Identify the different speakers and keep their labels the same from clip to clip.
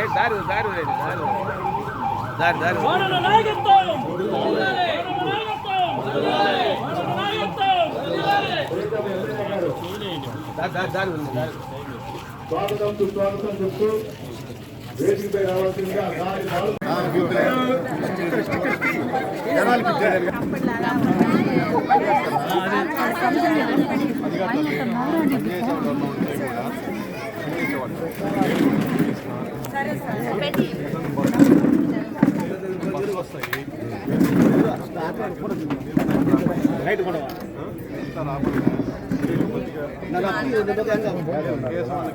Speaker 1: Side దారి దారి దారి. దారి దారి.
Speaker 2: స్వాగతం సుస్వాగతం చెప్తూ వేదికపై రావాల్సిందిగా దారి బాలు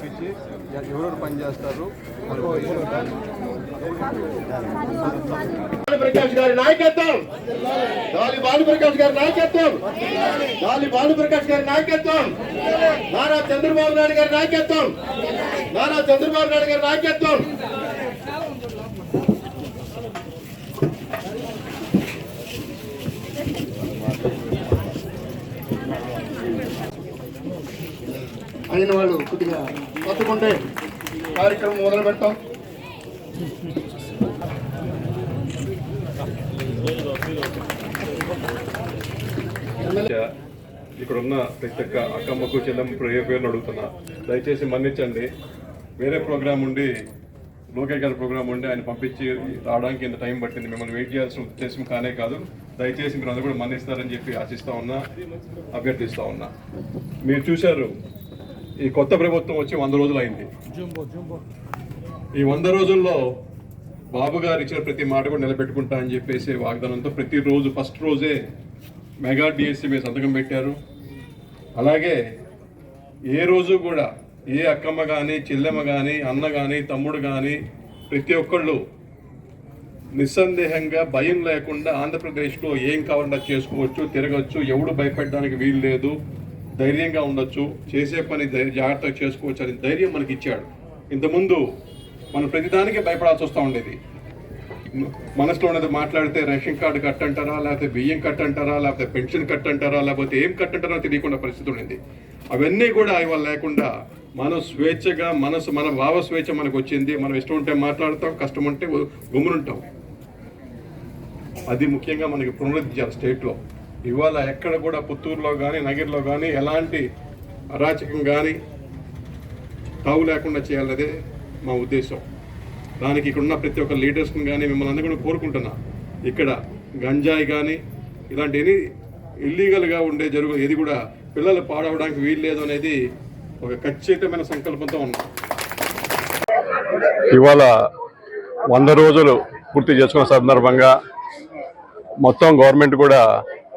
Speaker 3: ఎవరెవరు పనిచేస్తారు
Speaker 2: భానుప్రకాష్ గారి నాయకత్వం! గాలి భానుప్రకాష్ గారి నాయకత్వం! గాలి భానుప్రకాష్ గారి నాయకత్వం! నారా చంద్రబాబు నాయుడు గారి నాయకత్వం! నారా చంద్రబాబు నాయుడు గారి నాయకత్వం! అయిన వాళ్ళు కొద్దిగా పట్టుకుంటే కార్యక్రమం మొదలు పెడతాం.
Speaker 3: ఇక్కడ ఉన్న ప్రతి ఒక్క అక్కమ్మకు చెల్లెమ్మకు ఏ పేరును అడుగుతున్నా. దయచేసి మన్నించండి. వేరే ప్రోగ్రాం ఉండి లోకేష్ గారి ప్రోగ్రాం ఉండి ఆయన పంపించి రావడానికి ఇంత టైం పట్టింది. మిమ్మల్ని వెయిట్ చేయాల్సిన ఉద్దేశం కానే కాదు. దయచేసి మీరు అందరూ కూడా మన్నిస్తారని చెప్పి ఆశిస్తా ఉన్నా అభ్యర్థిస్తా ఉన్నా. మీరు చూశారు ఈ కొత్త ప్రభుత్వం వచ్చి వంద రోజులు అయింది ఈ వంద రోజుల్లో బాబు గారు ఇచ్చిన ప్రతి మాట కూడా నిలబెట్టుకుంటా అని చెప్పేసి వాగ్దానంతో ప్రతిరోజు ఫస్ట్ రోజే మెగా డిఎస్సి మీద సంతకం పెట్టారు. అలాగే ఏ రోజు కూడా ఏ అక్కమ్మ కానీ చెల్లెమ్మ కానీ అన్న కానీ తమ్ముడు కానీ ప్రతి ఒక్కళ్ళు నిస్సందేహంగా భయం లేకుండా ఆంధ్రప్రదేశ్లో ఏం కావాలంటే చేసుకోవచ్చు తిరగచ్చు ఎవడు భయపెట్టడానికి వీలు లేదు. ధైర్యంగా ఉండొచ్చు చేసే పని ధైర్య జాగ్రత్తగా చేసుకోవచ్చు అని ధైర్యం మనకి ఇచ్చాడు ఇంతకుముందు మనం ప్రతిదానికి భయపడాల్సి వస్తూ ఉండేది. మనసులో ఉన్నది మాట్లాడితే రేషన్ కార్డు కట్టంటారా లేకపోతే బియ్యం కట్టంటారా లేకపోతే పెన్షన్ కట్టంటారా లేకపోతే ఏం కట్టంటారో తెలియకుండా పరిస్థితి ఉండింది. అవన్నీ కూడా ఇవాళ లేకుండా మనం స్వేచ్ఛగా మనసు మన భావ స్వేచ్ఛ మనకు వచ్చింది మనం ఇష్టం ఉంటే మాట్లాడతాం కష్టం ఉంటే గుమ్మునుంటాం. అది ముఖ్యంగా మనకి పునరుద్ధి స్టేట్లో. ఇవాళ ఎక్కడ కూడా పుత్తూరులో కానీ నగిరిలో కానీ ఎలాంటి అరాచకం కానీ తావు లేకుండా చేయాలనేదే మా ఉద్దేశం. దానికి ఇక్కడ ఉన్న ప్రతి ఒక్క లీడర్స్ని కానీ మిమ్మల్ని అందరూ కూడా కోరుకుంటున్నా. ఇక్కడ గంజాయి కానీ ఇలాంటి ఎనీ ఇల్లీగల్గా ఉండే జరుగు ఏది కూడా పిల్లలు పాడవడానికి వీలు లేదు అనేది ఒక ఖచ్చితమైన సంకల్పంతో ఉన్నాం. ఇవాళ వంద రోజులు పూర్తి చేసుకున్న సందర్భంగా మొత్తం గవర్నమెంట్ కూడా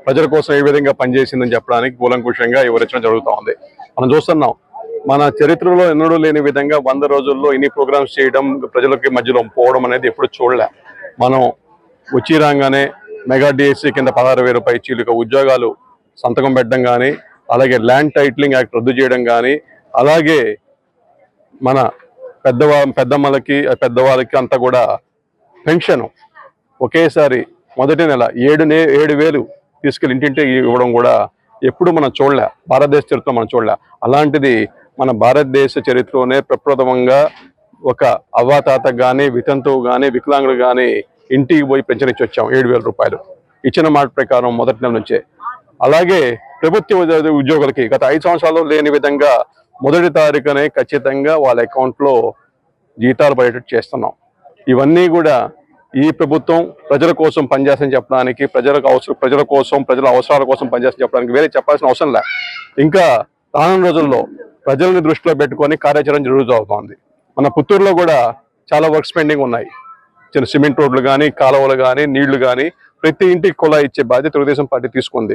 Speaker 3: ప్రజల కోసం ఏ విధంగా పనిచేసిందని చెప్పడానికి కూలంకుషంగా వివరించడం జరుగుతూ ఉంది. మనం చూస్తున్నాం మన చరిత్రలో ఎన్నడూ లేని విధంగా వంద రోజుల్లో ఇన్ని ప్రోగ్రామ్స్ చేయడం ప్రజలకి మధ్యలో పోవడం అనేది ఎప్పుడు చూడలే. మనం వచ్చి రాగానే మెగా డిఎస్సీ కింద పదహారు వేల రూపాయల చీలిక ఉద్యోగాలు సంతకం పెట్టడం కానీ అలాగే ల్యాండ్ టైటిలింగ్ యాక్ట్ రద్దు చేయడం కానీ అలాగే మన పెద్దవా పెద్దమ్మలకి పెద్దవాళ్ళకి అంతా కూడా పెన్షన్ ఒకేసారి మొదటి నెల ఏడు నే ఏడు వేలు తీసుకెళ్ళి ఇంటింటే ఇవ్వడం కూడా ఎప్పుడు మనం చూడలే. భారతదేశ చరిత్ర మనం చూడలే. అలాంటిది మన భారతదేశ చరిత్రలోనే ప్రప్రథమంగా ఒక అవ్వాతాత కానీ వితంతువు కానీ వికలాంగుడు కానీ ఇంటికి పోయి పెన్షన్ ఇచ్చి వచ్చాం. ఏడు వేల రూపాయలు. ఇచ్చిన మాట ప్రకారం మొదటి నెల నుంచే. అలాగే ప్రభుత్వ ఉద్యోగులకి గత ఐదు సంవత్సరాలు లేని విధంగా మొదటి తారీఖునే ఖచ్చితంగా వాళ్ళ అకౌంట్లో జీతాలు పడేటట్టు చేస్తున్నాం. ఇవన్నీ కూడా ఈ ప్రభుత్వం ప్రజల కోసం పనిచేస్తని చెప్పడానికి ప్రజలకు అవసరం ప్రజల కోసం ప్రజల అవసరాల కోసం పనిచేస్తని చెప్పడానికి వేరే చెప్పాల్సిన అవసరం లే. ఇంకా రానున్న రోజుల్లో ప్రజల్ని దృష్టిలో పెట్టుకొని కార్యాచరణ జరుగుతుంది మన పుత్తూరులో కూడా చాలా వర్క్స్ పెండింగ్ ఉన్నాయి. చిన్న సిమెంట్ రోడ్లు కానీ కాలువలు కానీ నీళ్ళు కానీ ప్రతి ఇంటికి కుళాయి ఇచ్చే బాధ్యత తెలుగుదేశం పార్టీ తీసుకుంది.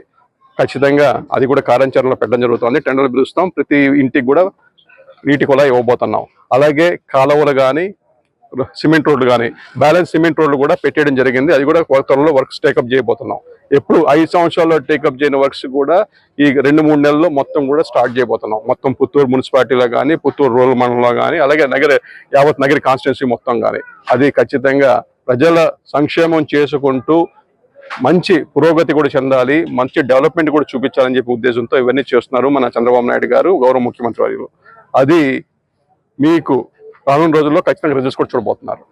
Speaker 3: ఖచ్చితంగా అది కూడా కార్యాచరణలో పెట్టడం జరుగుతుంది. టెండర్లు పిలుస్తాం. ప్రతి ఇంటికి కూడా నీటి కుళాయి ఇవ్వబోతున్నాం. అలాగే కాలువలు కానీ సిమెంట్ రోడ్లు కానీ బ్యాలెన్స్ సిమెంట్ రోడ్లు కూడా పెట్టేయడం జరిగింది. అది కూడా త్వరలో వర్క్స్ టేకప్ చేయబోతున్నాం. ఎప్పుడు? ఐదు సంవత్సరాల్లో టేకప్ చేయని వర్క్స్ కూడా ఈ రెండు మూడు నెలల్లో మొత్తం కూడా స్టార్ట్ చేయబోతున్నాం. మొత్తం పుత్తూరు మున్సిపాలిటీలో కానీ పుత్తూరు రూరల్ మండలంలో కానీ అలాగే నగర యావత్ నగర కాన్స్టిట్యున్సీ మొత్తం కానీ. అది ఖచ్చితంగా ప్రజల సంక్షేమం చేసుకుంటూ మంచి పురోగతి కూడా చెందాలి మంచి డెవలప్మెంట్ కూడా చూపించాలని చెప్పి ఉద్దేశంతో ఇవన్నీ చేస్తున్నారు మన చంద్రబాబు నాయుడు గారు గౌరవ ముఖ్యమంత్రి వారు అది మీకు రానున్న రోజుల్లో ఖచ్చితంగా రిజల్ట్స్ కూడా చూడబోతున్నారు.